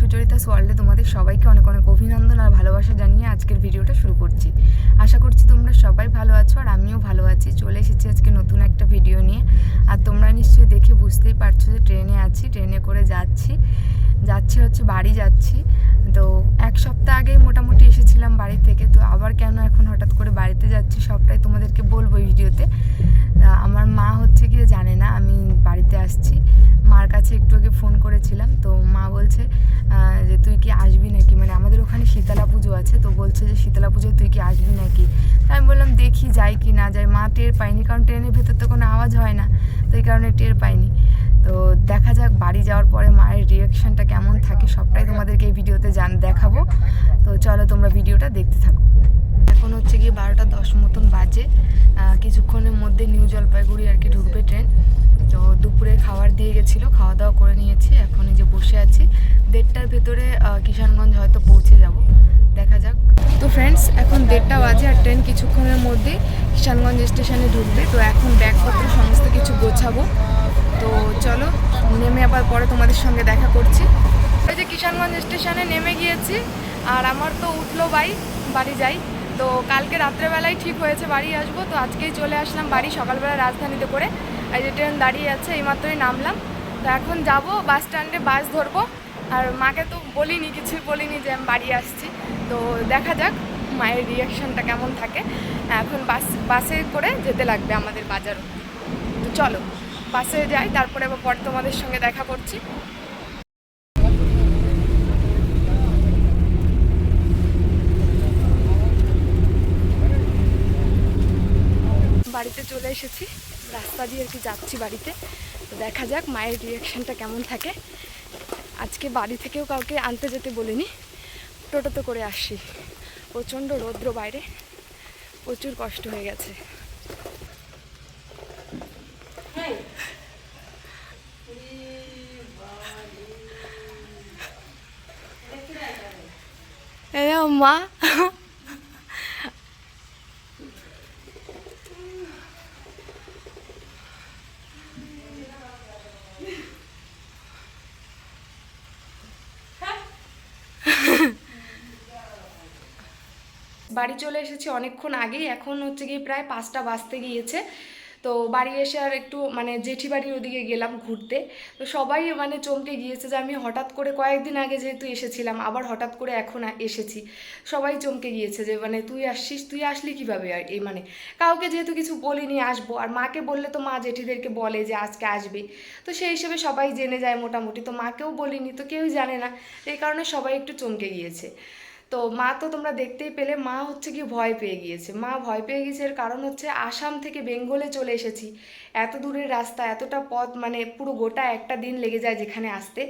সুচরিতাস ওয়ার্ল্ডে তোমাদের সবাইকে অনেক অনেক অভিনন্দন আর ভালোবাসা জানিয়ে আজকের ভিডিওটা শুরু করছি। আশা করছি তোমরা সবাই ভালো আছো আর আমিও ভালো আছি। চলে এসেছি আজকে নতুন একটা ভিডিও নিয়ে। আর তোমরা নিশ্চয়ই দেখে বুঝতেই পারছ যে ট্রেনে আছি, ট্রেনে করে যাচ্ছি। যাচ্ছি হচ্ছে বাড়ি যাচ্ছি। তো এক সপ্তাহ আগেই মোটামুটি এসেছিলাম বাড়ি থেকে। তো আবার কেন এখন হঠাৎ করে বাড়িতে যাচ্ছি সবটাই তোমাদেরকে বলব ভিডিওতে। আমার আসছি। মার কাছে একটু আগে ফোন করেছিলাম, তো মা বলছে যে তুই কি আসবি নাকি? মানে আমাদের ওখানে শীতলা পুজো আছে, তো বলছে যে শীতলা পুজোয় তুই কি আসবি নাকি? তা আমি বললাম, দেখি যাই কি না যাই। মা টের পাইনি কারণ ট্রেনের ভেতর তো কোনো আওয়াজ হয় না, তো এই কারণে টের পাইনি তো দেখা যাক, বাড়ি যাওয়ার পরে মায়ের রিয়াকশানটা কেমন থাকে সবটাই তোমাদেরকে এই ভিডিওতে জান, দেখাবো। তো চলো তোমরা ভিডিওটা দেখতে থাকো। এখন হচ্ছে গিয়ে বারোটা দশ মতন বাজে কিছুক্ষণের মধ্যে নিউ জলপাইগুড়ি আর কি ঢুকবে ট্রেন। তো দুপুরে খাবার দিয়ে গেছিল খাওয়া দাওয়া করে নিয়েছি, এখন এই যে বসে আছি। দেড়টার ভেতরে কিষানগঞ্জ হয়তো পৌঁছে যাব। দেখা যাক। তো ফ্রেন্ডস এখন দেড়টা বাজে আর ট্রেন কিছুক্ষণের মধ্যে কিষানগঞ্জ স্টেশনে ঢুকবে। তো এখন ব্যাগপত্র সমস্ত কিছু গোছাবো। তো চলো, নেমে আবার পরে তোমাদের সঙ্গে দেখা করছি। এই যে কিষানগঞ্জ স্টেশনে নেমে গিয়েছি, আর আমার তো উঠল বাই বাড়ি যাই। তো কালকে রাত্রেবেলায় ঠিক হয়েছে, বাড়ি আসব। তো আজকেই চলে আসলাম বাড়ি, সকালবেলা রাজধানীতে করে। এই যে ট্রেন দাঁড়িয়ে আছে, এইমাত্রই নামলাম। তো এখন যাব বাস স্ট্যান্ডে বাস ধরবো। আর মাকে তো বলিনি, কিছুই বলিনি যে আমি বাড়ি আসছি। তো দেখা যাক, মায়ের রিয়াকশনটা কেমন থাকে। এখন বাস বাসে করে যেতে লাগবে আমাদের বাজার তো চলো বাসে যাই, তারপরে আবার পরে তোমাদের সঙ্গে দেখা করছি। বাড়িতে চলে এসেছি। রাস্তা দিয়ে আর কি যাচ্ছি বাড়িতে। তো দেখা যাক মায়ের রিয়াকশনটা কেমন থাকে। আজকে বাড়ি থেকেও কাউকে আনতে যেতে বলিনি। টোটোতে করে আসছি। প্রচণ্ড রৌদ্র বাইরে। প্রচুর কষ্ট হয়ে গেছে। মা। বাড়ি চলে এসেছি অনেকক্ষণ আগেই। এখন হচ্ছে গিয়ে প্রায় পাঁচটা বাজতে গিয়েছে। তো বাড়ি এসে আর একটু মানে জেঠি বাড়ির ওদিকে গেলাম ঘুরতে। তো সবাই মানে চমকে গিয়েছে যে আমি হঠাৎ করে কয়েকদিন আগে যেহেতু এসেছিলাম, আবার হঠাৎ করে এখন এসেছি। সবাই চমকে গিয়েছে যে মানে তুই আসছিস, তুই আসলি কীভাবে? আর এই মানে কাউকে যেহেতু কিছু বলিনি, আসব। আর মাকে বললে তো মা জেঠিদেরকে বলে যে আজকে আসবে। তো সেই হিসেবে সবাই জেনে যায় মোটামুটি। তো মাকেও বলিনি, তো কেউই জানে না। এই কারণে সবাই একটু চমকে গিয়েছে। তো মা তো তোমরা দেখতেই পেলে, মা হচ্ছে কি ভয় পেয়ে গিয়েছে। মা ভয় পেয়ে গিয়েছে এর কারণ হচ্ছে আসাম থেকে বেঙ্গলে চলে এসেছি। এত দূরের রাস্তা, এতটা পথ মানে পুরো গোটা একটা দিন লেগে যায় যেখানে আসতে।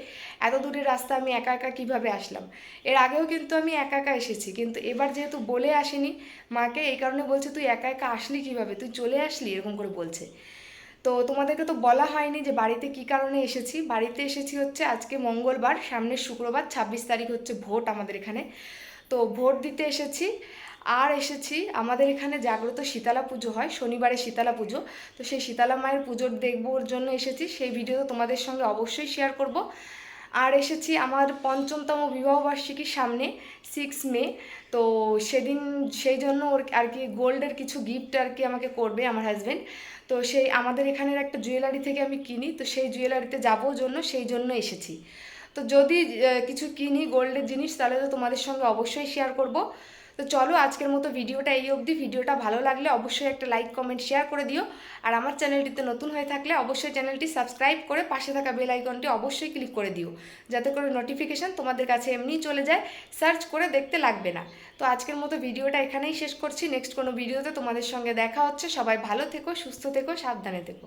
এত দূরের রাস্তা আমি একা একা কীভাবে আসলাম? এর আগেও কিন্তু আমি একা একা এসেছি, কিন্তু এবার যেহেতু বলে আসিনি, মাকে এই কারণে বলছে, তুই একা একা আসলি কীভাবে? তুই চলে আসলি? এরকম করে বলছে। তো তোমাদেরকে তো বলা হয়নি যে বাড়িতে কি কারণে এসেছি। বাড়িতে এসেছি হচ্ছে আজকে মঙ্গলবার, সামনের শুক্রবার, ছাব্বিশ তারিখ হচ্ছে ভোট আমাদের এখানে। তো ভোট দিতে এসেছি। আর এসেছি, আমাদের এখানে জাগ্রত শীতলা পুজো হয়, শনিবারে শীতলা পুজো। তো সেই শীতলা মায়ের পুজোর দেখবোর জন্য এসেছি। সেই ভিডিও তোমাদের সঙ্গে অবশ্যই শেয়ার করব। আর এসেছি আমার পঞ্চমতম বিবাহবার্ষিকীর সামনে সিক্স মে। তো সেদিন, সেই জন্য ওর আর কি গোল্ডের কিছু গিফট আর কি আমাকে করবে আমার হাজব্যান্ড তো সেই আমাদের এখানের একটা জুয়েলারি থেকে আমি কিনি, তো সেই জুয়েলারিতে যাব জন্য, সেই জন্য এসেছি। তো যদি কিছু কিনি গোল্ডের জিনিস, তাহলে তো তোমাদের সঙ্গে অবশ্যই শেয়ার করব। তো চলো আজকের মতো ভিডিওটা এই অবধি। ভিডিওটা ভালো লাগলে অবশ্যই একটা লাইক কমেন্ট শেয়ার করে দিও। আর আমার চ্যানেলটিতে নতুন হয়ে থাকলে অবশ্যই চ্যানেলটি সাবস্ক্রাইব করে পাশে থাকা বেল আইকনটি অবশ্যই ক্লিক করে দিও। যাতে করে নোটিফিকেশান তোমাদের কাছে এমনিই চলে যায়। সার্চ করে দেখতে লাগবে না। তো আজকের মতো ভিডিওটা এখানেই শেষ করছি। নেক্সট কোনো ভিডিওতে তোমাদের সঙ্গে দেখা হচ্ছে। সবাই ভালো থেকো, সুস্থ থেকো, সাবধানে থেকো।